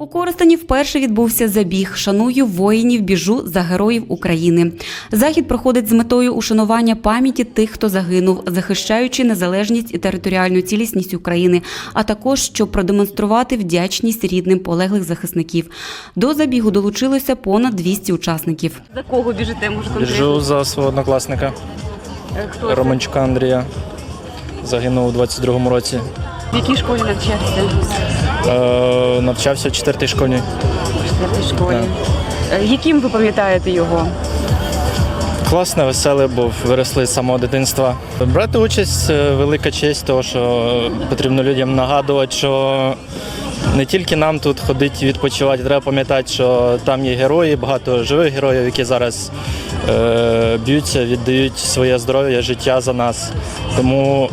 У Коростені вперше відбувся забіг Шаную воїнів, біжу за героїв України. Захід проходить з метою ушанування пам'яті тих, хто загинув, захищаючи незалежність і територіальну цілісність України, а також щоб продемонструвати вдячність рідним полеглих захисників. До забігу долучилося понад 200 учасників. За кого біжите? Може Біжу за свого однокласника Хто? Романчука Андрія. Загинув у 22-му році. В якій школі навчався? Е, навчався в 4-й школі. В четвертій школі. Е, Яким ви пам'ятаєте його? Класний, веселий був, виросли з самого дитинства. Брати участь е, велика честь, тому що потрібно людям нагадувати, що не тільки нам тут ходити відпочивати, треба пам'ятати, що там є герої, багато живих героїв, які зараз е, б'ються, віддають своє здоров'я, життя за нас. Тому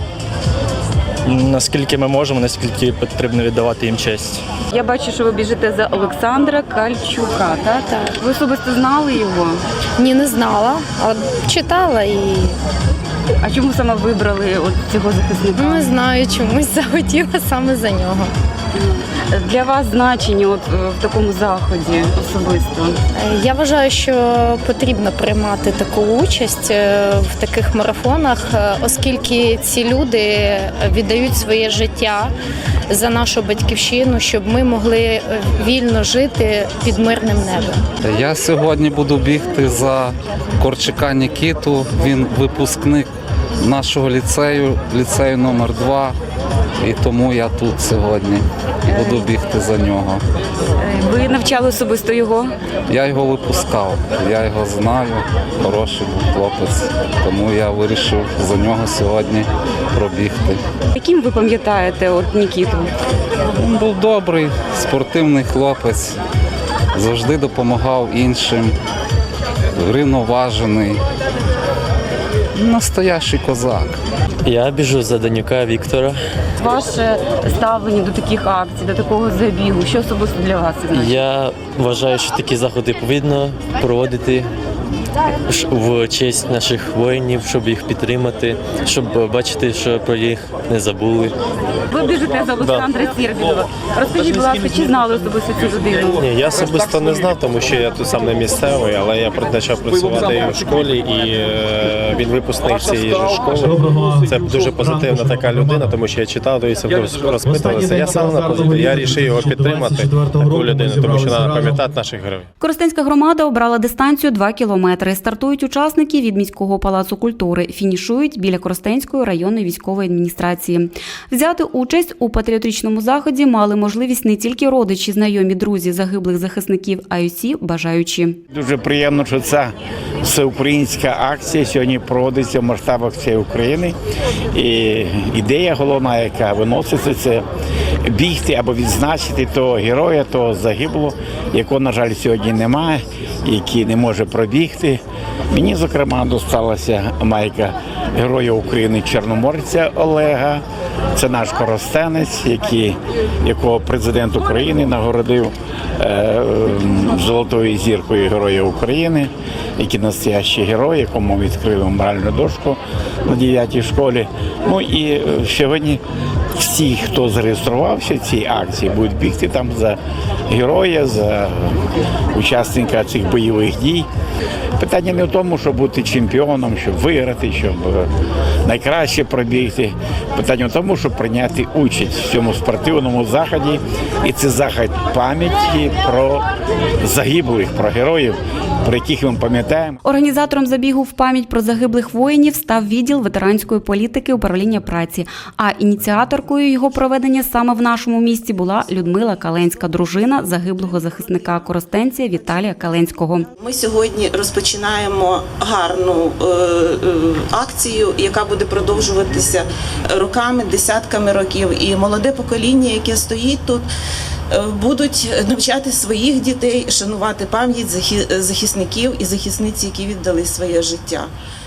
наскільки ми можемо, наскільки потрібно віддавати їм честь. Я бачу, що ви біжите за Олександра Кальчука, так? Так. Ви особисто знали його? Ні, не знала, але читала і А чому саме вибрали от цього захисника? не знаю, чомусь захотіла саме за нього. Для вас значення от е, в такому заході особисто? Я вважаю, що потрібно приймати таку участь е, в таких марафонах, е, оскільки ці люди віддають своє життя за нашу батьківщину, щоб ми могли е, вільно жити під мирним небом. Я сьогодні буду бігти за Корчика Нікіту. Він випускник нашого ліцею, ліцею номер 2 І тому я тут сьогодні буду бігти за нього. Ви навчали особисто його? Я його випускав, я його знаю, хороший був хлопець, тому я вирішив за нього сьогодні пробігти. Яким ви пам'ятаєте от Нікіту? Він був добрий, спортивний хлопець, завжди допомагав іншим, рівноважений. Настоящий козак. Я біжу за Данюка Віктора. Ваше ставлення до таких акцій, до такого забігу, що особисто для вас значить? Я вважаю, що такі заходи повинно проводити в честь наших воїнів, щоб їх підтримати, щоб бачити, що про їх не забули. Ви біжите за Олександра Сірбідова. Розкажіть, будь ласка, чи знали особисто цю людину? Ні, я особисто не знав, тому що я тут сам не місцевий, але я почав працювати в школі, і е, він випускник цієї ж школи. Це дуже позитивна така людина, тому що я читав, дивився, розпитувався. Я сам на позитиві. Я вирішив його підтримати, таку людину, тому що треба пам'ятати наших героїв. Коростенська громада обрала дистанцію 2 кілометри. Стартують учасники від міського палацу культури, фінішують біля Коростенської районної військової адміністрації. Взяти участь у патріотичному заході мали можливість не тільки родичі, знайомі, друзі загиблих захисників, а й усі бажаючі. Дуже приємно, що ця всеукраїнська акція сьогодні проводиться в масштабах всієї України. І ідея головна, яка виноситься, це бігти або відзначити того героя, того загиблого, якого, на жаль, сьогодні немає, який не може пробігти. Мені, зокрема, досталася майка Героя України Чорноморця Олега. Це наш коростенець, який, якого президент України нагородив е, золотою зіркою Героя України, який настоящий герой, якому відкрили меморіальну дошку на 9 школі. Ну і е, сьогодні всі, хто зареєструвався в цій акції, будуть бігти там за героя, за учасника цих бойових дій. Питання не в тому, щоб бути чемпіоном, щоб виграти, щоб е, найкраще пробігти. Питання в тому, щоб прийняти участь в цьому спортивному заході. І це захід пам'яті про загиблих, про героїв, про яких ми пам'ятаємо. Організатором забігу в пам'ять про загиблих воїнів став відділ ветеранської політики управління праці. А ініціаторкою його проведення саме в нашому місті була Людмила Каленська, дружина загиблого захисника Коростенця Віталія Каленського. Ми сьогодні розпочинаємо гарну е, е, акцію, яка буде продовжуватися роками, десятками років. І молоде покоління, яке стоїть тут. е, Будуть навчати своїх дітей шанувати пам'ять захи- захисників і захисниць, які віддали своє життя.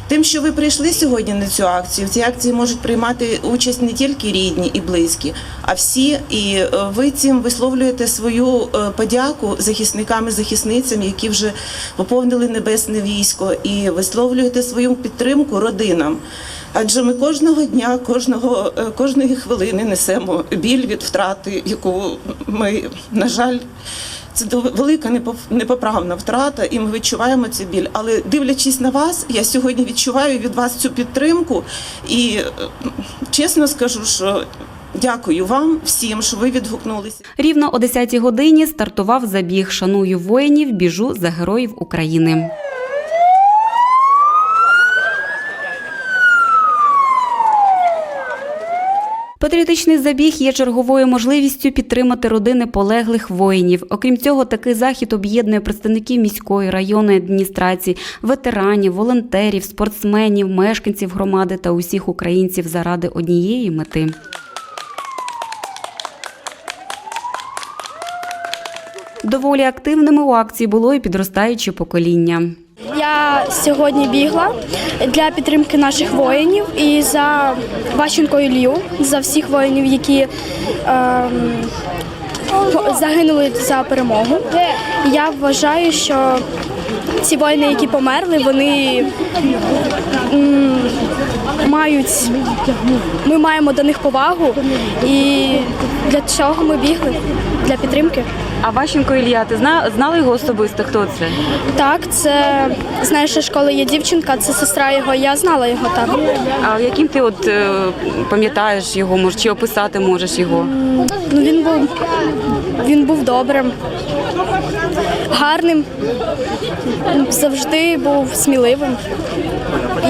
Тим, що ви прийшли сьогодні на цю акцію, в цій акції можуть приймати участь не тільки рідні і близькі, а всі. І е, ви цим висловлюєте свою е, подяку захисникам і захисницям, які вже поповнили небесне військо, і висловлюєте свою підтримку родинам. Адже ми кожного дня, кожного, е, кожної хвилини несемо біль від втрати, яку ми, на жаль, це велика непоп- непоправна втрата, і ми відчуваємо цей біль. Але дивлячись на вас, я сьогодні відчуваю від вас цю підтримку. І е, чесно скажу, що дякую вам всім, що ви відгукнулися. Рівно о 10-й годині стартував забіг Шаную воїнів, біжу за героїв України. Патріотичний забіг є черговою можливістю підтримати родини полеглих воїнів. Окрім цього, такий захід об'єднує представників міської районної адміністрації, ветеранів, волонтерів, спортсменів, мешканців громади та усіх українців заради однієї мети. Доволі активними у акції було і підростаюче покоління. Я сьогодні бігла для підтримки наших воїнів і за Ващенко Ілью, за всіх воїнів, які ем, загинули за перемогу. Я вважаю, що ці воїни, які померли, вони мають, ми маємо до них повагу. І для чого ми бігли? Для підтримки. А Ващенко Ілля, ти зна, знала його особисто? Хто це? Так, це знаєш, що школи є дівчинка, це сестра його. Я знала його так. А яким ти от е, пам'ятаєш його, може, чи описати можеш його? Ну він був він був добрим, гарним, завжди був сміливим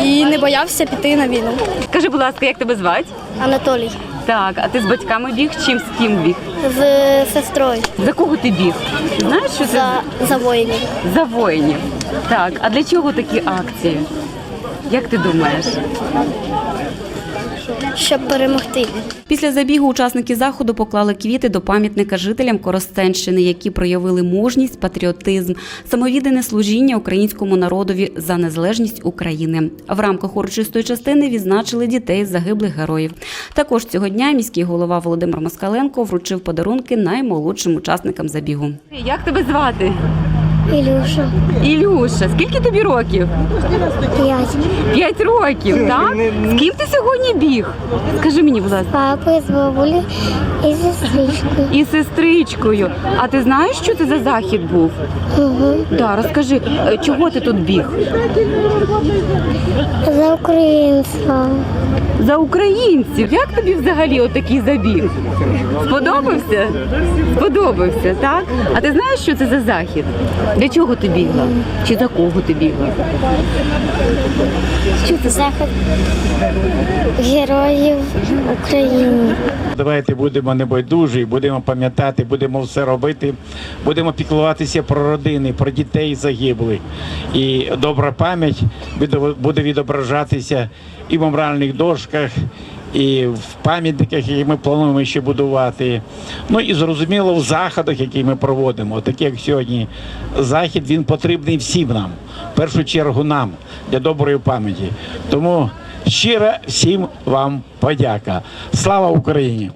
і не боявся піти на війну. Скажи, будь ласка, як тебе звати? Анатолій Так, а ти з батьками біг? Чим з ким біг? з сестрою За кого ти біг? Знаєш, що це за воїнів. за воїнів? Так, а для чого такі акції? Як ти думаєш? Щоб перемогти. Після забігу учасники заходу поклали квіти до пам'ятника жителям Коростенщини, які проявили мужність, патріотизм, самовіддане служіння українському народові за незалежність України. В рамках урочистої частини відзначили дітей загиблих героїв. Також цього дня міський голова Володимир Москаленко вручив подарунки наймолодшим учасникам забігу. Як тебе звати? Ілюша, Ілюша, скільки тобі років? п'ять. П'ять років, так? З ким ти сьогодні біг? Скажи мені, будь ласка. Папи з бабулі і сестричкою. І сестричкою. А ти знаєш, що це за захід був? Угу. Да, розкажи, е, чого ти тут біг? За українство. За українців. Як тобі взагалі отакий забіг? Сподобався? Сподобався, так? А ти знаєш, що це за захід? Для чого ти бігла? Чи за кого ти бігла? Захід героїв України. Давайте будемо небайдужі, будемо пам'ятати, будемо все робити, будемо піклуватися про родини, про дітей загиблих. І добра пам'ять буде- відображатися і в меморіальних дошках, і в пам'ятниках, які ми плануємо ще будувати. Ну і зрозуміло в заходах, які ми проводимо. Такі як сьогодні захід, він потрібний всім нам, в першу чергу нам для доброї пам'яті. Тому щира всім вам подяка. Слава Україні!